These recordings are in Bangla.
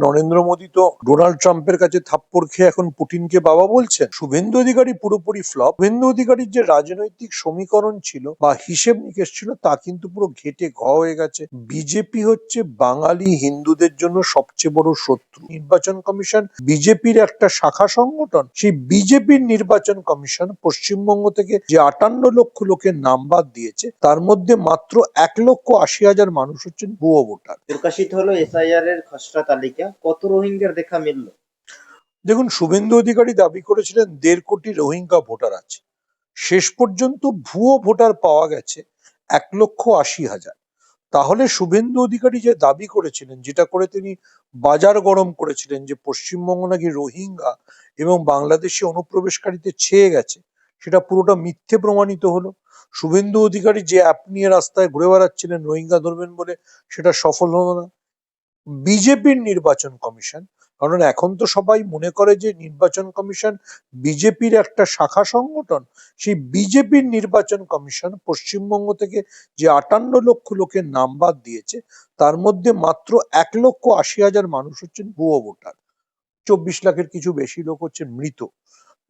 নরেন্দ্র মোদী তো ডোনাল্ড ট্রাম্পের কাছে থাপ্পড় খেয়ে এখন পুটিনকে বাবা বলছেন। শুভেন্দু অধিকারী পুরোপুরি ফ্লপ। শুভেন্দু অধিকারীর যে রাজনৈতিক সমীকরণ ছিল বা হিসেব নিকেশ ছিল, তা কিন্তু পুরো ঘেটে ঘ হয়ে গেছে। বিজেপি হচ্ছে বাঙালি হিন্দুদের জন্য সবচেয়ে বড় শত্রু। নির্বাচন কমিশন বিজেপির একটা শাখা সংগঠন। সেই বিজেপির নির্বাচন কমিশন পশ্চিমবঙ্গ থেকে যে আটান্ন লক্ষ লোকের নাম বাদ দিয়েছে, তার মধ্যে মাত্র এক লক্ষ আশি হাজার মানুষ হচ্ছেন ভুয়ো ভোটার। প্রকাশিত হলো এসআইআর এর খসড়া তালিকা। কত রোহিঙ্গার দেখা মিলল? দেখুন, শুভেন্দু অধিকারী দাবি করেছিলেন দেড় কোটি রোহিঙ্গা ভোটার আছে। শেষ পর্যন্ত ভুয়ো ভোটার পাওয়া গেছে এক লক্ষ আশি হাজার। তাহলে শুভেন্দু অধিকারী যে দাবি করেছিলেন, যেটা করে তিনি বাজার গরম করেছিলেন, যে পশ্চিমবঙ্গ নাকি রোহিঙ্গা এবং বাংলাদেশি অনুপ্রবেশকারীতে ছেয়ে গেছে, সেটা পুরোটা মিথ্যে প্রমাণিত হলো। শুভেন্দু অধিকারী যে অ্যাপ নিয়ে রাস্তায় ঘুরে বেড়াচ্ছিলেন, রোহিঙ্গা ধরবেন বলে সেটা সফল হলো না। বিজেপির নির্বাচন কমিশন। কারণ এখন তো সবাই মনে করে যে নির্বাচন কমিশন বিজেপির একটা শাখা সংগঠন। সেই বিজেপির নির্বাচন কমিশন পশ্চিমবঙ্গ থেকে যে আটান্ন লক্ষ লোকের নাম বাদ দিয়েছে, তার মধ্যে মাত্র এক লক্ষ আশি হাজার মানুষ হচ্ছেন ভুয়ো ভোটার। চব্বিশ লাখের কিছু বেশি লোক হচ্ছেন মৃত।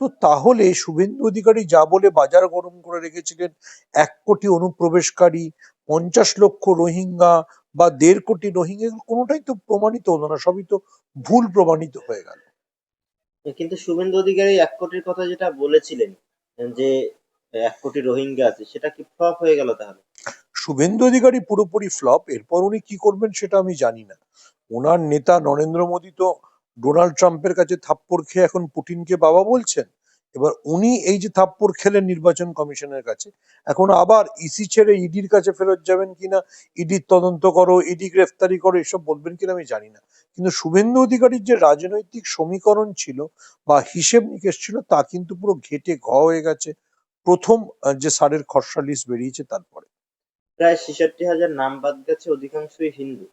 তো তাহলে শুভেন্দু অধিকারী যা বলে বাজার গরম করে রেখেছিলেন, এক কোটি অনুপ্রবেশকারী পঞ্চাশ লক্ষ রোহিঙ্গা বা দেড় কোটি রোহিঙ্গা কোনোটাই তো প্রমাণিত হলো না সবই তো ভুল প্রমাণিত হয়ে গেল। কিন্তু শুভেন্দু অধিকারী এক কোটির কথা যেটা বলেছিলেন যে এক কোটি রোহিঙ্গা আছে সেটা কি ফ্লপ হয়ে গেল তাহলে? শুভেন্দু অধিকারী পুরোপুরি ফ্লপ এরপর উনি কি করবেন সেটা আমি জানি না। ওনার নেতা নরেন্দ্র মোদী তো ডোনাল্ড ট্রাম্পের কাছে থাপ্পড় খেয়ে এখন পুটিনকে বাবা বলছেন? এবার উনি এই যে থাপ্পড় খেলেন নির্বাচন কমিশনের কাছে এখন আবার ইসি ছেড়ে ইডির কাছে ফেরত যাবেন কিনা ইডির তদন্ত করো ইডি গ্রেফতারি করো এসব বলবেন কিনা আমি জানি না। কিন্তু শুভেন্দু অধিকারীর যে রাজনৈতিক সমীকরণ ছিল বা হিসেব নিকেশ ছিল তা কিন্তু পুরো ঘেটে ঘ হয়ে গেছে। প্রথম যে সারের খসড়া লিস্ট বেরিয়েছে তারপরে। প্রায় ছেষট্টি হাজার নাম বাদ গেছে অধিকাংশই হিন্দু।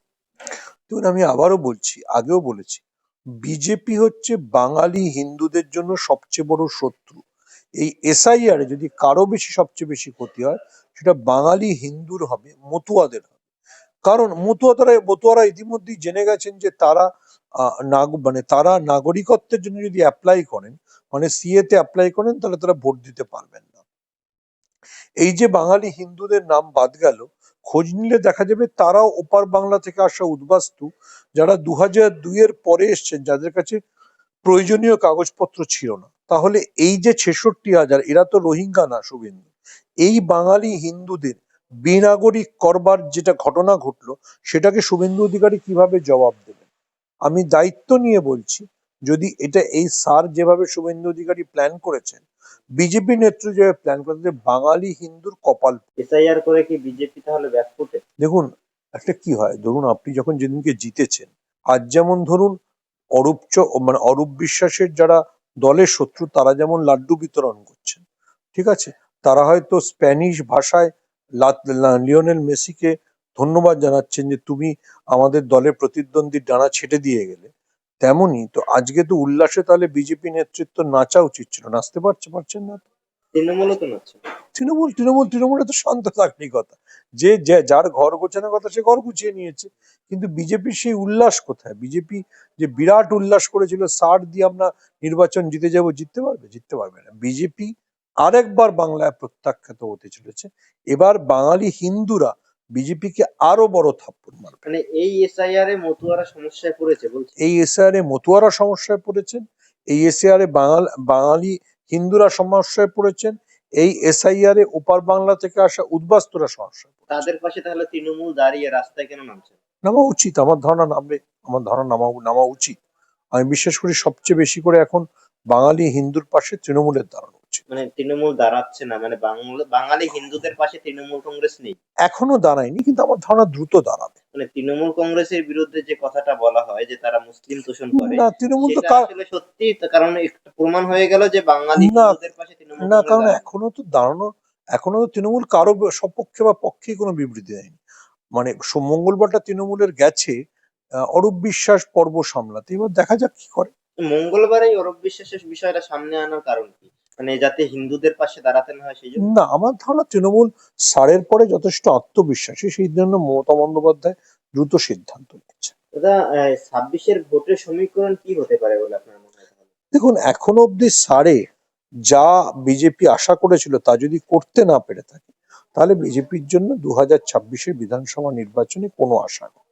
দেখুন আমি আবারও বলছি আগেও বলেছি বিজেপি হচ্ছে বাঙালি হিন্দুদের জন্য সবচেয়ে বড় শত্রু। এই এসআইআর যদি কারও বেশি সবচেয়ে বেশি ক্ষতি হয়, সেটা বাঙালি হিন্দুর হবে, মতুয়াদের হবে। কারণ মতুয়ারা মতুয়ারা ইতিমধ্যেই জেনে গেছেন যে তারা মানে তারা নাগরিকত্বের জন্য যদি অ্যাপ্লাই করেন মানে সিএ তে অ্যাপ্লাই করেন, তাহলে তারা ভোট দিতে পারবেন না। এই যে বাঙালি হিন্দুদের নাম বাদ গেল খোঁজ নিলে দেখা যাবে তারাও ওপার বাংলা থেকে আসা উদ্বাস্তু যারা দু হাজার দুইয়ের পরে এসছেন, যাদের কাছে প্রয়োজনীয় কাগজপত্র ছিল না। তাহলে এই যে ছেষট্টি হাজার, এরা তো রোহিঙ্গা না, শুভেন্দু। এই বাঙালি হিন্দুদের বেনাগরিক করবার যেটা ঘটনা ঘটলো, সেটাকে শুভেন্দু অধিকারী কীভাবে জবাব দেবেন আমি দায়িত্ব নিয়ে বলছি, যদি এটা এই সার যেভাবে শুভেন্দু অধিকারী প্ল্যান করেছেন বিজেপি নেতৃত্ব যেভাবে প্ল্যান করেছে বাঙালি হিন্দুর কপাল। এসআইআর করে কি বিজেপি তাহলে ব্যাকফুটে দেখুন একটা কি হয়? ধরুন আপনি যখন যেদিনকে জিতেছেন আজ যেমন ধরুন অরূপ মানে অরূপ বিশ্বাসের যারা দলের শত্রু তারা যেমন লাড্ডু বিতরণ করছেন ঠিক আছে? তারা হয়তো স্প্যানিশ ভাষায় লিওনেল মেসিকে ধন্যবাদ জানাচ্ছেন যে তুমি আমাদের দলের প্রতিদ্বন্দ্বীর ডানা ছেটে দিয়ে গেলে। তেমনই তো আজকে তো উল্লাসে তাহলে বিজেপি নেতৃত্ব নাচা উচিত ছিল নাচতে পারছে পারছেন না তো? তৃণমূলও তো নাচ্ছে। তৃণমূল তৃণমূল তৃণমূলে তো শান্ত থাকনি কথা। যে যে- যার ঘর গোছানোর কথা সে ঘর গুছিয়ে নিয়েছে। কিন্তু বিজেপির সেই উল্লাস কোথায়? বিজেপি যে বিরাট উল্লাস করেছিল সার দিয়ে আমরা নির্বাচন জিতে যাব জিততে পারবে? জিততে পারবে না। বিজেপি আরেকবার বাংলায় প্রত্যাখ্যাত হতে চলেছে। এবার বাঙালি হিন্দুরা বিজেপিকে আরও বড় থাপ্পড় মারবে। মানে এই এসআইআর এ মতুয়ারা সমস্যায় পড়েছে বলছে এই এসআর এ মতুয়ারা সমস্যায় পড়েছেন এই এসআর এ বাঙাল বাঙালি হিন্দুরা সমস্যায় পড়েছেন এই এসআইআর এ ওপার বাংলা থেকে আসা উদ্বাস্তুরা সমস্যায় পড়েছেন। তাদের পাশে তাহলে তৃণমূল দাঁড়িয়ে রাস্তায় কেন নামছে? নামা উচিত আমার ধারণা নামবে আমার ধারণা নামা নামা উচিত। আমি বিশ্বাস করি সবচেয়ে বেশি করে এখন বাঙালি হিন্দুর পাশে তৃণমূলের দাঁড়ানো। উচিত মানে তৃণমূল দাঁড়াচ্ছে না মানে বাঙালি হিন্দুদের পাশে তৃণমূল কংগ্রেস নেই। এখনও দাঁড়ায়নি কিন্তু আমার ধারণা দ্রুত দাঁড়াবে। মানে তৃণমূল কংগ্রেসের বিরুদ্ধে যে কথাটা বলা হয় যে তারা মুসলিম তোষণ করে না তৃণমূল তো সত্যি কারণ একটা প্রমাণ হয়ে গেল যে বাঙালি হিন্দুদের পাশে তৃণমূল না কারণ এখনও তো দাঁড়ানো এখনও তো তৃণমূল কারও সপক্ষে বা পক্ষে কোনো বিবৃতি দেয়নি। মানে মঙ্গলবারটা তৃণমূলের গেছে অরূপ বিশ্বাস পর্ব সামলাতে। এবার দেখা যাক কি করে। মঙ্গলবার এই অরূপ বিশ্বাসের বিষয়টা সামনে আনার কারণ কি? মানে যাতে হিন্দুদের পাশে দাঁড়াতে না হয় সেই জন্য? না আমার ধারণা তৃণমূল সারের পরে যথেষ্ট আত্মবিশ্বাসী সেই জন্য মমতা বন্দ্যোপাধ্যায় দ্রুত সিদ্ধান্ত নিচ্ছে দাদা ছাব্বিশের ভোটের সমীকরণ কি হতে পারে বলে আপনার মনে হয়? দেখুন এখনও অবধি সারে যা বিজেপি আশা করেছিল তা যদি করতে না পেরে থাকে তাহলে বিজেপির জন্য দু হাজার ছাব্বিশের বিধানসভা নির্বাচনে কোনো আশা নেই।